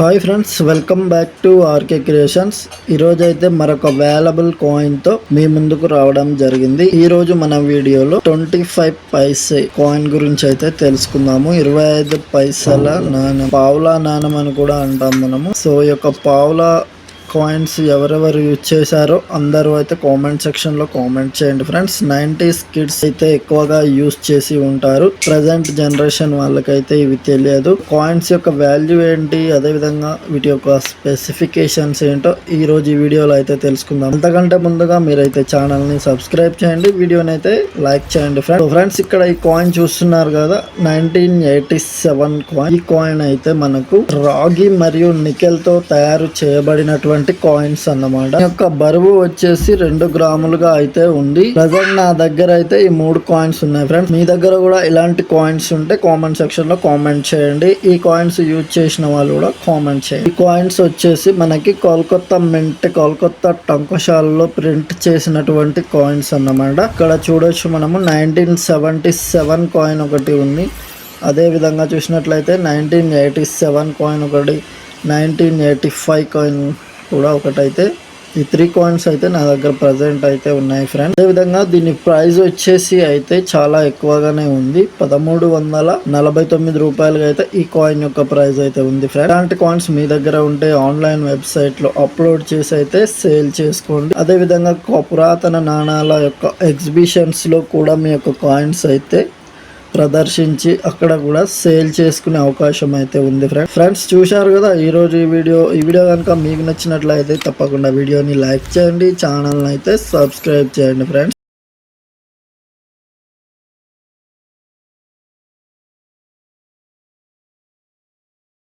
Hi friends welcome back to RK creations ఈ రోజు అయితే మరొక అవైలబుల్ కాయిన్తో మీ ముందుకు రావడం జరిగింది. ఈ రోజు మన వీడియోలో ట్వంటీ ఫైవ్ పైసే కాయిన్ గురించి అయితే తెలుసుకుందాము. ఇరవై ఐదు పైసల నాణం పావులా నాణం అని కూడా అంటాం మనము. సో ఈ యొక్క పావులా కాయిన్స్ ఎవరెవరు యూజ్ చేశారో అందరూ అయితే కామెంట్ సెక్షన్లో కామెంట్ చేయండి ఫ్రెండ్స్ నైంటీస్ కిడ్స్ అయితే ఎక్కువగా యూజ్ చేసి ఉంటారు. ప్రజెంట్ జనరేషన్ వాళ్ళకైతే ఇవి తెలియదు. కాయిన్స్ యొక్క వాల్యూ ఏంటి అదే విధంగా వీటి యొక్క స్పెసిఫికేషన్స్ ఏంటో ఈ రోజు ఈ వీడియోలో అయితే తెలుసుకుందాం. అంతకంటే ముందుగా మీరైతే ఛానల్ని సబ్స్క్రైబ్ చేయండి వీడియోని అయితే లైక్ చేయండి ఫ్రెండ్స్ ఫ్రెండ్స్ ఇక్కడ ఈ కాయిన్ చూస్తున్నారు కదా నైన్టీన్ ఎయిటీ సెవెన్ కాయిన్ ఈ కాయిన్ అయితే మనకు రాగి మరియు నికెల్తో తయారు చేయబడినటువంటి కాయిన్స్ అన్నమాట. యొక్క బరువు వచ్చేసి రెండు గ్రాములుగా అయితే ఉంది. ప్రజెంట్ నా దగ్గర అయితే ఈ మూడు కాయిన్స్ ఉన్నాయి ఫ్రెండ్స్ మీ దగ్గర కూడా ఇలాంటి కాయిన్స్ ఉంటే కామెంట్ సెక్షన్లో కామెంట్ చేయండి. ఈ కాయిన్స్ యూజ్ చేసిన వాళ్ళు కూడా కామెంట్ చేయండి. ఈ కాయిన్స్ వచ్చేసి మనకి కోల్కత్తా మింట్ కోల్కత్తా టంకశాలలో ప్రింట్ చేసినటువంటి కాయిన్స్ అన్నమాట. ఇక్కడ చూడొచ్చు మనము నైన్టీన్ సెవెంటీ సెవెన్ కాయిన్ ఒకటి ఉంది. అదే విధంగా చూసినట్లయితే నైన్టీన్ ఎయిటీ సెవెన్ కాయిన్ ఒకటి నైన్టీన్ ఎయిటీ ఫైవ్ కాయిన్ కూడా ఒకటైతే. ఈ త్రీ కాయిన్స్ అయితే నా దగ్గర ప్రజెంట్ అయితే ఉన్నాయి ఫ్రెండ్ అదే విధంగా దీని ప్రైస్ వచ్చేసి అయితే చాలా ఎక్కువగానే ఉంది. పదమూడు వందల నలభై తొమ్మిది రూపాయలుగా అయితే ఈ కాయిన్ యొక్క ప్రైస్ అయితే ఉంది ఫ్రెండ్ ఇలాంటి కాయిన్స్ మీ దగ్గర ఉంటే ఆన్లైన్ వెబ్సైట్లో అప్లోడ్ చేసి అయితే సేల్ చేసుకోండి. అదే విధంగా పురాతన నాణాల యొక్క ఎగ్జిబిషన్స్లో కూడా మీ యొక్క కాయిన్స్ అయితే ప్రదర్శించి అక్కడ కూడా సేల్ చేసుకునే అవకాశం అయితే ఉంది ఫ్రెండ్స్ ఫ్రెండ్స్ చూశారు కదా ఈ రోజు ఈ వీడియో. ఈ వీడియో కనుక మీకు నచ్చినట్లయితే తప్పకుండా వీడియోని లైక్ చేయండి ఛానల్ని అయితే సబ్స్క్రైబ్ చేయండి ఫ్రెండ్స్